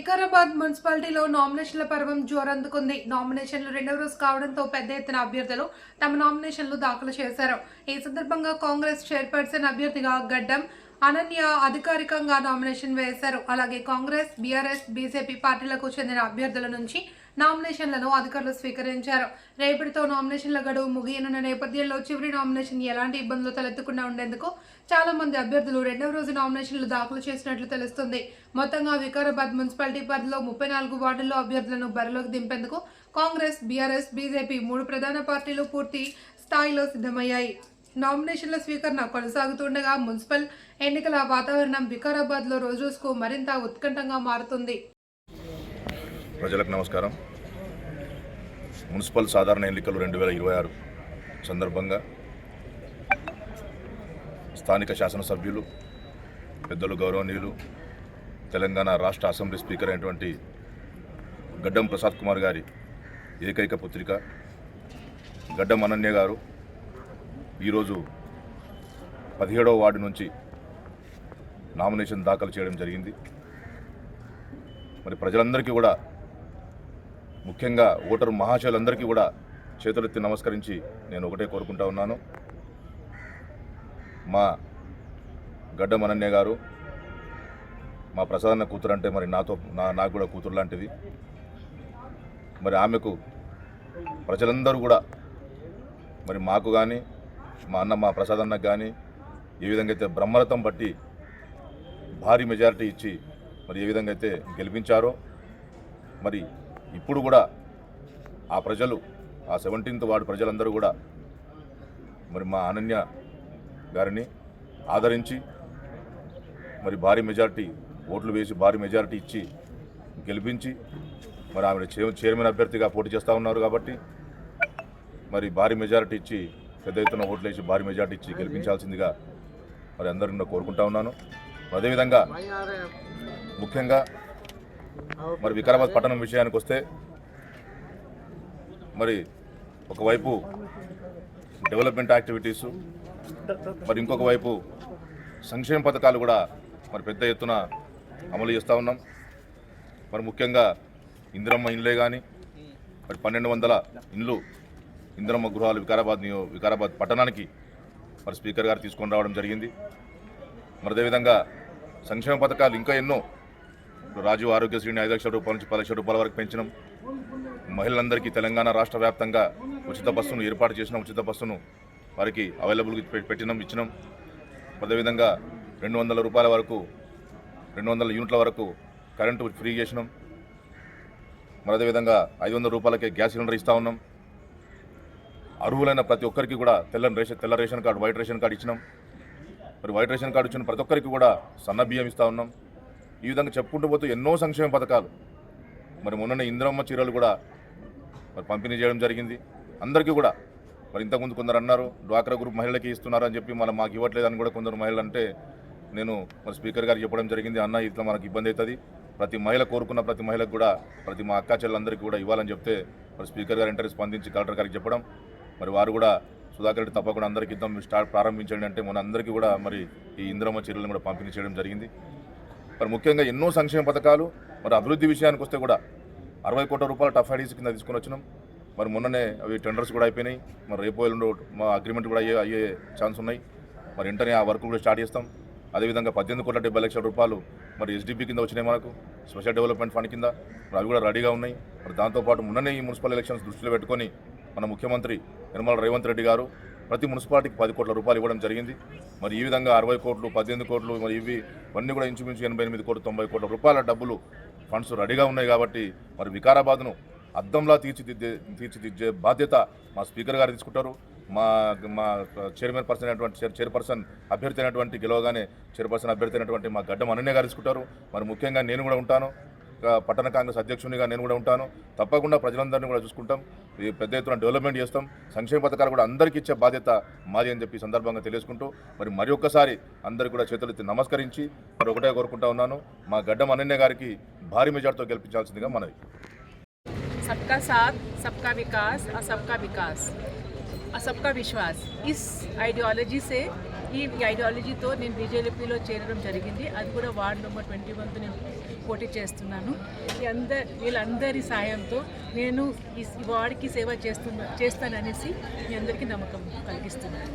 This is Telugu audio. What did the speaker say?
వికారాబాద్ మున్సిపాలిటీలో నామినేషన్ల పర్వం జోరందుకుంది. నామినేషన్లు రెండవ రోజు కావడంతో పెద్ద ఎత్తున అభ్యర్థులు తమ నామినేషన్లు దాఖలు చేశారు. ఈ సందర్భంగా కాంగ్రెస్ చైర్పర్సన్ అభ్యర్థిగా గడ్డం అనన్య అధికారికంగా నామినేషన్ వేశారు. అలాగే కాంగ్రెస్ బీఆర్ఎస్ బీజేపీ పార్టీలకు చెందిన అభ్యర్థుల నుంచి నామినేషన్లను అధికారులు స్వీకరించారు. రేపటితో నామినేషన్ల గడువు ముగియనున్న నేపథ్యంలో చివరి నామినేషన్ ఎలాంటి ఇబ్బందులు తలెత్తకుండా ఉండేందుకు చాలా మంది అభ్యర్థులు రెండవ రోజు నామినేషన్లు దాఖలు చేసినట్లు తెలుస్తుంది. మొత్తంగా వికారాబాద్ మున్సిపాలిటీ పరిధిలో ముప్పై నాలుగు వార్డుల్లో అభ్యర్థులను బరిలోకి దింపేందుకు కాంగ్రెస్ బీఆర్ఎస్ బీజేపీ మూడు ప్రధాన పార్టీలు పూర్తి స్థాయిలో సిద్ధమయ్యాయి. నామినేషన్ల స్వీకరణ కొనసాగుతుండగా మున్సిపల్ ఎన్నికల వాతావరణం వికారాబాద్లో రోజుకు మరింత ఉత్కంఠంగా మారుతుంది. ప్రజలకు నమస్కారం. మున్సిపల్ సాధారణ ఎన్నికలు రెండు వేల ఇరవై ఆరు సందర్భంగా స్థానిక శాసనసభ్యులు పెద్దలు గౌరవనీయులు తెలంగాణ రాష్ట్ర అసెంబ్లీ స్పీకర్ అయినటువంటి గడ్డం ప్రసాద్ కుమార్ గారి ఏకైక పుత్రిక గడ్డం అనన్య గారు ఈరోజు పదిహేడవ వార్డు నుంచి నామినేషన్ దాఖలు చేయడం జరిగింది. మరి ప్రజలందరికీ కూడా ముఖ్యంగా ఓటరు మహాశయులందరికీ కూడా చేతులెత్తి నమస్కరించి నేను ఒకటే కోరుకుంటా ఉన్నాను. మా గడ్డం అనన్య గారు మా ప్రసాదన్న కూతురు అంటే మరి నాతో నా నాకు కూడా కూతురు లాంటిది. మరి ఆమెకు ప్రజలందరూ కూడా మరి మాకు కానీ మా అన్న మా ప్రసాదన్నకు కానీ ఏ విధంగా అయితే బ్రహ్మరథం బట్టి భారీ మెజారిటీ ఇచ్చి మరి ఏ విధంగా అయితే గెలిపించారో మరి ఇప్పుడు కూడా ఆ ప్రజలు ఆ సెవెంటీన్త్ వార్డు ప్రజలందరూ కూడా మరి మా అనన్య గారిని ఆదరించి మరి భారీ మెజారిటీ ఓట్లు వేసి భారీ మెజారిటీ ఇచ్చి గెలిపించి మరి ఆమె చైర్- చైర్మన్ అభ్యర్థిగా పోటీ చేస్తూ ఉన్నారు కాబట్టి మరి భారీ మెజారిటీ ఇచ్చి పెద్ద ఎత్తున ఓట్లు వేసి భారీ మెజారిటీ ఇచ్చి గెలిపించాల్సిందిగా మరి అందరిని కోరుకుంటా ఉన్నాను. అదేవిధంగా ముఖ్యంగా మరి వికారాబాద్ పట్టణం విషయానికి వస్తే మరి ఒకవైపు డెవలప్మెంట్ యాక్టివిటీసు మరి ఇంకొక వైపు సంక్షేమ పథకాలు కూడా మరి పెద్ద ఎత్తున అమలు చేస్తూ ఉన్నాం. మరి ముఖ్యంగా ఇందిరమ్మ ఇండ్లే కానీ మరి పన్నెండు వందల ఇండ్లు ఇందిరమ్మ గృహాలు వికారాబాద్ నియో వికారాబాద్ పట్టణానికి మరి స్పీకర్ గారు తీసుకొని రావడం జరిగింది. మరి అదేవిధంగా సంక్షేమ పథకాలు ఇంకా ఎన్నో రాజీవ్ ఆరోగ్యశ్రీని ఐదు లక్షల రూపాయల నుంచి పది లక్షల రూపాయల వరకు పెంచడం మహిళలందరికీ తెలంగాణ రాష్ట్ర వ్యాప్తంగా ఉచిత బస్సును ఏర్పాటు చేసిన ఉచిత బస్సును వారికి అవైలబుల్గా పె- పెట్టినాం ఇచ్చినాం. అదేవిధంగా రెండు వందల రూపాయల వరకు రెండు వందల యూనిట్ల వరకు కరెంటు ఫ్రీ చేసినాం. మరి అదేవిధంగా ఐదు వందల రూపాయలకే గ్యాస్ సిలిండర్ ఇస్తూ ఉన్నాం. అర్హులైన ప్రతి ఒక్కరికి కూడా తెల్లని రేషన్ తెల్ల ration card white ration card ఇచ్చినాం. మరి వైట్ రేషన్ కార్డు ఇచ్చిన ప్రతి ఒక్కరికి కూడా సన్న బియ్యం ఇస్తూ ఉన్నాం. ఈ విధంగా చెప్పుకుంటూ పోతూ ఎన్నో సంక్షేమ పథకాలు. మరి మొన్న ఇంద్రమ్మ చీరలు కూడా మరి పంపిణీ చేయడం జరిగింది. అందరికీ కూడా మరి ఇంతకుముందు కొందరు అన్నారు డ్వాక్రా గ్రూప్ మహిళలకి ఇస్తున్నారు అని చెప్పి మళ్ళీ మాకు ఇవ్వట్లేదని కూడా కొందరు మహిళలు అంటే నేను మరి స్పీకర్ గారికి చెప్పడం జరిగింది అన్న ఇట్లా మనకు ఇబ్బంది అవుతుంది. ప్రతి మహిళ కోరుకున్న ప్రతి మహిళకు కూడా ప్రతి మా అక్కా చెల్లెలందరికీ కూడా ఇవ్వాలని చెప్తే మరి స్పీకర్ గారు వెంటనే స్పందించి కలెక్టర్ గారికి చెప్పడం. మరి వారు కూడా సుధాకర్ రెడ్డి తప్పకుండా అందరికీ ఇద్దాం స్టార్ట్ ప్రారంభించండి అంటే మన అందరికీ కూడా మరి ఈ ఇంద్రమ్మ చీరలను కూడా పంపిణీ చేయడం జరిగింది. మరి ముఖ్యంగా ఎన్నో సంక్షేమ పథకాలు మరి అభివృద్ధి విషయానికి వస్తే కూడా అరవై కోట్ల రూపాయలు టఫ్ ఐడీస్ కింద తీసుకొని వచ్చినాం. మరి మొన్ననే అవి టెండర్స్ కూడా అయిపోయినాయి. మరి రేపు మా అగ్రిమెంట్ కూడా అయ్యే అయ్యే ఛాన్స్ ఉన్నాయి. మరి వెంటనే ఆ వర్క్ కూడా స్టార్ట్ చేస్తాం. అదేవిధంగా పద్దెనిమిది కోట్ల డెబ్బై లక్షల రూపాయలు మరి ఎస్డిపి కింద వచ్చినాయి మనకు స్పెషల్ డెవలప్మెంట్ ఫండ్ కింద. మరి అవి కూడా రెడీగా ఉన్నాయి. మరి దాంతోపాటు మొన్ననే ఈ మున్సిపల్ ఎలక్షన్స్ దృష్టిలో పెట్టుకొని మన ముఖ్యమంత్రి నిర్మల రేవంత్ రెడ్డి గారు ప్రతి మున్సిపాలిటీకి పది కోట్ల రూపాయలు ఇవ్వడం జరిగింది. మరి ఈ విధంగా అరవై కోట్లు పద్దెనిమిది కోట్లు మరి ఇవి ఇవన్నీ కూడా ఇంచుమించు ఎనభై ఎనిమిది కోట్లు తొంభై కోట్ల రూపాయల డబ్బులు ఫండ్స్ రెడీగా ఉన్నాయి కాబట్టి మరి వికారాబాద్ను అద్దంలా తీర్చిదిద్దే తీర్చిదిద్దే బాధ్యత మా స్పీకర్ గారు తీసుకుంటారు. మా మా చైర్మన్ పర్సన్ అయినటువంటి చైర్పర్సన్ అభ్యర్థి అయినటువంటి గెలవగానే చైర్పర్సన్ అభ్యర్థి అయినటువంటి మా గడ్డం అనన్య గారు తీసుకుంటారు. మరి ముఖ్యంగా నేను కూడా ఉంటాను. పట్టణ కాంగ్రెస్ అధ్యక్షునిగా నేను కూడా ఉంటాను తప్పకుండా ప్రజలందరినీ కూడా చూసుకుంటాం ఈ పెద్ద ఎత్తున డెవలప్మెంట్ చేస్తాం సంక్షేమ పథకాలు కూడా అందరికీ ఇచ్చే బాధ్యత మాది అని చెప్పి ఈ సందర్భంగా తెలియజేసుకుంటూ మరి మరి ఒక్కసారి అందరికీ కూడా చేతులెత్తి నమస్కరించి మరి ఒకటే కోరుకుంటా ఉన్నాను మా గడ్డం అనన్య గారికి భారీ మెజార్టీతో గెలిపించాల్సిందిగా మనవి सबका साथ सबका विकास और सबका विकास और सबका विश्वास इस आइडियोलॉजी से ఈ ఐడియాలజీతో నేను బీజేపీలో చేరడం జరిగింది అది కూడా వార్డ్ నెంబర్ ట్వంటీ వన్తో నేను పోటీ చేస్తున్నాను. అందరి వీళ్ళందరి సాయంతో నేను ఈ వార్డుకి సేవ చేస్తున్నా చేస్తాననేసి మీ అందరికీ నమ్మకం కలిగిస్తున్నాను.